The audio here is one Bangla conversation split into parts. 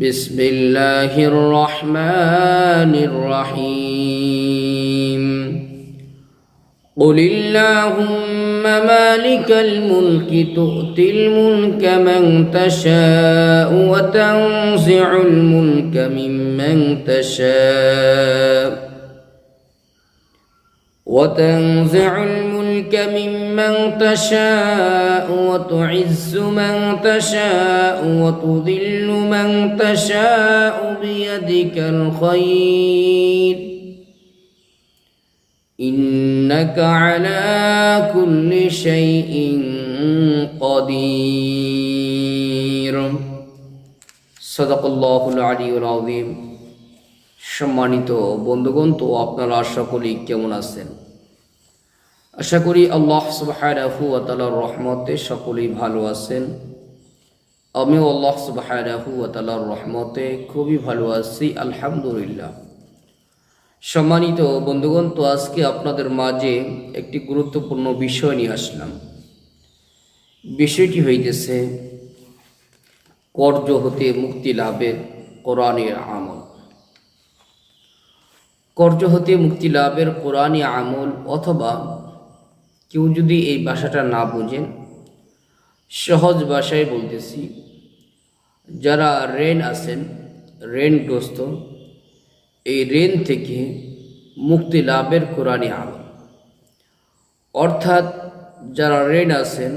بسم الله الرحمن الرحيم. قل اللهم مالك الملك تؤتي الملك من تشاء وتنزع الملك ممن تشاء وتنزع الملك ممن تشاء وتعز من تشاء وتذل من تشاء بيدك الخير. إنك على كل شيء قدير. صدق الله العلي العظيم. সম্মানিত বন্ধুগণ, তো আপনারা সকলেই কেমন আছেন? আশা করি আল্লাহ তালার রহমতে সকলেই ভালো আছেন। আমিও আল্লাহ সুবাহারাহু তালার রহমতে খুবই ভালো আছি, আলহামদুলিল্লাহ। সম্মানিত বন্ধুগণ, তো আজকে আপনাদের মাঝে একটি গুরুত্বপূর্ণ বিষয় নিয়ে আসলাম। বিষয়টি হইতেছে, কর্য হতে মুক্তি লাভের কোরআনের আমল। কর্য হতে মুক্তি লাভের কোরআনী আমল অথবা কেউ যদি এই ভাষাটা না বোঝেন, সহজ ভাষায় বলতেছি, যারা রেন আছেন, রেনগ্রস্ত, এই রেন থেকে মুক্তি লাভের কোরআনী আমল। অর্থাৎ যারা রেন আছেন,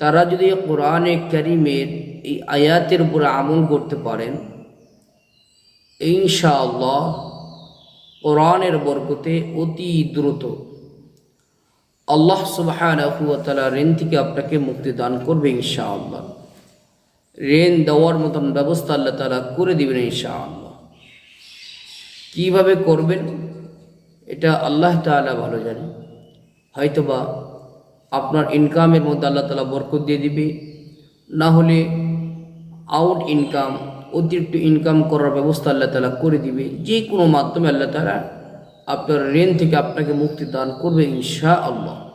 তারা যদি কোরআনে করিমের এই আয়াতের উপর আমল করতে পারেন, ইনশাআল্লাহ কোরআনের বরকতে অতি দ্রুত। আল্লাহ সুবাহানহুয়াতালা ঋণ থেকে আপনাকে মুক্তি দান করবে ইনশাআল্লাহ। ঋণ দেওয়ার মতন ব্যবস্থা আল্লাহ তালা করে দিবেন ইনশাআল্লাহ। কীভাবে করবেন? এটা আল্লাহ তালা ভালো জানে। হয়তোবা আপনার ইনকামের মধ্যে আল্লাহ তালা বরকত দিয়ে দিবে। না হলে আউট ইনকাম অতিরিক্ত ইনকাম করার ব্যবস্থা আল্লাহ তালা করে দিবে। যে কোনো মাধ্যমে আল্লাহ তালা আপনার ঋণ থেকে আপনাকে মুক্তি দান করবে ইনশা আল্লাহ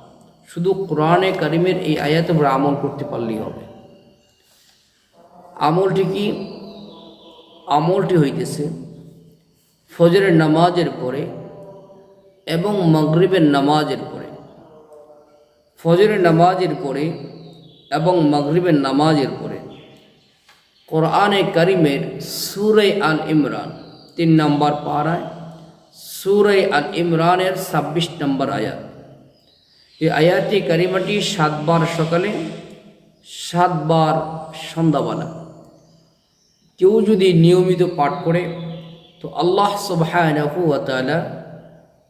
শুধু কোরআনে কারিমের এই আয়াতে আমরা আমল করতে পারলেই হবে। আমলটি কি? আমলটি হইতেছে ফজরের নামাজের পরে এবং মগরিবের নামাজের পরে। ফজরের নামাজের পরে এবং মগরিবের নামাজের পরে। কোরআনে করিমের সুরে আল ইমরান তিন নম্বর পাড়ায় সুরে আল ইমরানের ছাব্বিশ নম্বর আয়াত। এই আয়াতি করিমাটি সাতবার সকালে, সাতবার সন্ধ্যাবেলা। কেউ যদি নিয়মিত পাঠ করে, তো আল্লাহ সুবাহানহুয়াতালা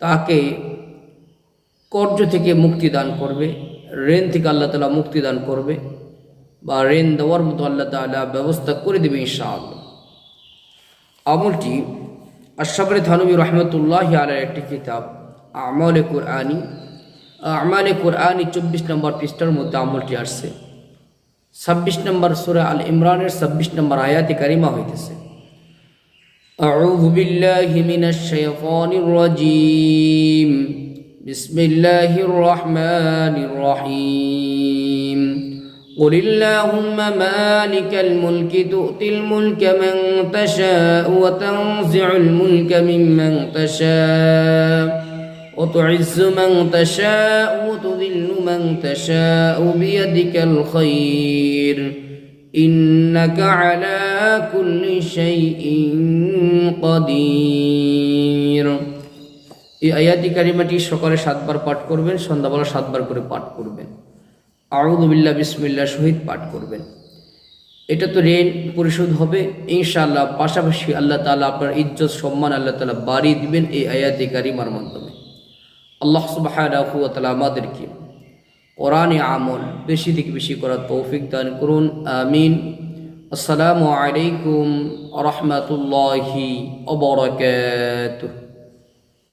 তাকে কর্য থেকে মুক্তি দান করবে, ঋণ থেকে আল্লাহ তালা মুক্তি দান করবে বা ঋণ দেওয়ার মতো আল্লাহ তালা ব্যবস্থা করে দেবে ইনশাআল্লাহ আমলটি আশরাফ থানবী রহমতুল্লাহ আলের একটি কিতাব আমলে কোরআনি আমালে কোরআনি চব্বিশ নম্বর পৃষ্ঠার মধ্যে আমলটি আসছে ছাব্বিশ নম্বর সুরা আল ইমরানের ছাব্বিশ নম্বর আয়াতি কারিমা হইতেছে أعوذ بالله من الشيطان الرجيم بسم الله الرحمن الرحيم قل اللهم مالك الملك تؤتي الملك من تشاء وتنزع الملك ممن تشاء وتعز من تشاء وتذل من تشاء بيدك الخير إنك على كل شيء قدير এই আয়াতি কারিমাটি সকালে সাতবার পাঠ করবেন সন্ধ্যাবেলা সাতবার করে পাঠ করবেন আউদুবিল্লা বিসমিল্লা শহীদ পাঠ করবেন। এটা তো ঋণ পরিশোধ হবে। ইনশাআল্লাহ পাশাপাশি আল্লাহ তালা আপনার ইজ্জত, সম্মান আল্লাহ তালা বাড়িয়ে দিবেন এই আয়াতি কারিমার মাধ্যমে। আল্লাহ সুবাহ আমাদেরকে কোরআনে আমল বেশি থেকে বেশি করার তৌফিক দান করুন। আমিন। আসসালামু আলাইকুম রহমতুল্লাহি অবরকাত